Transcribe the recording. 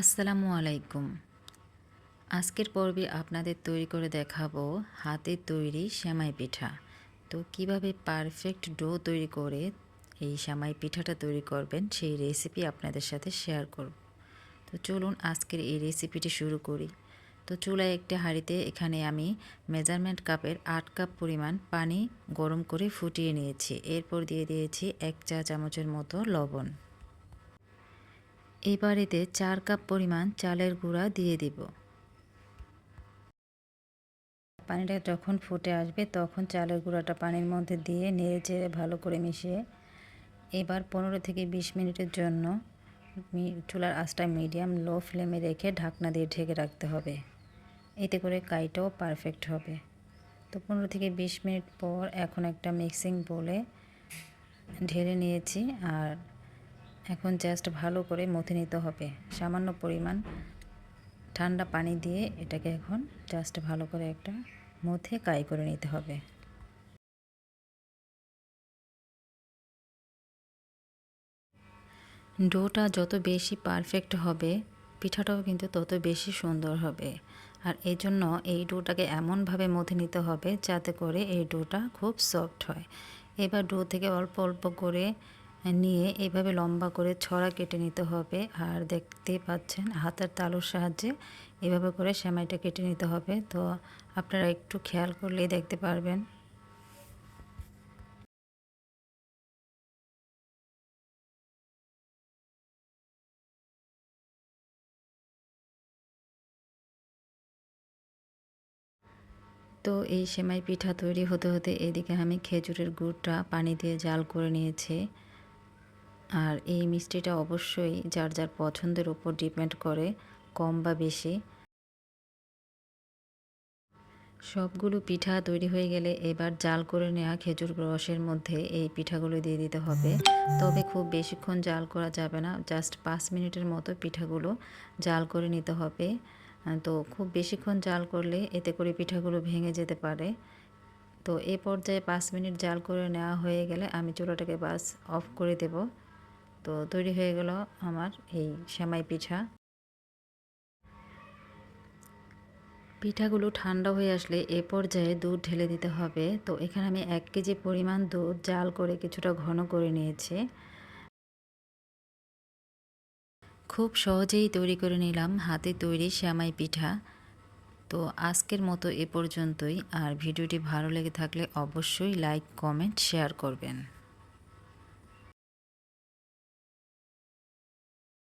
আসসালামু আলাইকুম। আজকের পর্বে আপনাদের তৈরি করে দেখাবো হাতে তৈরি সেমাই পিঠা। তো কীভাবে পারফেক্ট ডো তৈরি করে এই সেমাই পিঠাটা তৈরি করবেন সেই রেসিপি আপনাদের সাথে শেয়ার করব। তো চলুন আজকের এই রেসিপিটি শুরু করি। তো চুলায় একটি হাঁড়িতে এখানে আমি মেজারমেন্ট কাপের আট কাপ পরিমাণ পানি গরম করে ফুটিয়ে নিয়েছি। এরপর দিয়ে দিয়েছি এক চা চামচের মতো লবণ। এবার এতে চার কাপ পরিমাণ চালের গুঁড়া দিয়ে দিব। পানিটা যখন ফুটে আসবে তখন চালের গুঁড়াটা পানির মধ্যে দিয়ে নেড়ে চেড়ে ভালো করে মিশিয়ে এবার পনেরো থেকে বিশ মিনিটের জন্য চুলার আঁচটা মিডিয়াম লো ফ্লেমে রেখে ঢাকনা দিয়ে ঢেকে রাখতে হবে। এতে করে কাইটাও পারফেক্ট হবে। তো পনেরো থেকে বিশ মিনিট পর এখন একটা মিক্সিং বলে ঢেলে নিয়েছি আর এখন জাস্ট ভালো করে মথে নিতে হবে। সামান্য পরিমাণ ঠান্ডা পানি দিয়ে এটাকে এখন জাস্ট ভালো করে একটা মথে কাই করে নিতে হবে। ডোটা যত বেশি পারফেক্ট হবে, পিঠাটাও কিন্তু তত বেশি সুন্দর হবে। আর এই জন্য এই ডোটাকে এমনভাবে মথে নিতে হবে যাতে করে এই ডোটা খুব সফট হয়। এবার ডো থেকে অল্প অল্প করে নিয়ে এভাবে লম্বা করে ছড়া কেটে নিতে হবে। আর দেখতে পাচ্ছেন, হাতের তালুর সাহায্যে এভাবে করে সেমাইটা কেটে নিতে হবে। তো আপনারা একটু খেয়াল করলেই দেখতে পারবেন। তো এই সেমাই পিঠা তৈরি হতে হতে এদিকে আমি খেজুরের গুড়টা পানি দিয়ে জাল করে নিয়েছি। আর এই মিষ্টিটা অবশ্যই যার যার পছন্দের উপর ডিপেন্ড করে, কম বা বেশি। সবগুলো পিঠা তৈরি হয়ে গেলে এবার জাল করে নেওয়া খেজুর রসের মধ্যে এই পিঠাগুলো দিয়ে দিতে হবে। তবে খুব বেশিক্ষণ জাল করা যাবে না, জাস্ট পাঁচ মিনিটের মতো পিঠাগুলো জাল করে নিতে হবে। তো খুব বেশিক্ষণ জাল করলে এতে করে পিঠাগুলো ভেঙে যেতে পারে। তো এ পর্যায়ে পাঁচ মিনিট জাল করে নেওয়া হয়ে গেলে আমি চুলাটাকে বাস অফ করে দেব। তো তৈরি হয়ে গেল আমার এই সেমাই পিঠা। পিঠাগুলো ঠান্ডা হয়ে আসলে এ পর্যায়ে দুধ ঢেলে দিতে হবে। তো এখানে আমি এক কেজি পরিমাণ দুধ জাল করে কিছুটা ঘন করে নিয়েছি। খুব সহজেই তৈরি করে নিলাম হাতে তৈরি শ্যামাই পিঠা। তো আজকের মতো এ পর্যন্তই। আর ভিডিওটি ভালো লেগে থাকলে অবশ্যই লাইক, কমেন্ট, শেয়ার করবেন।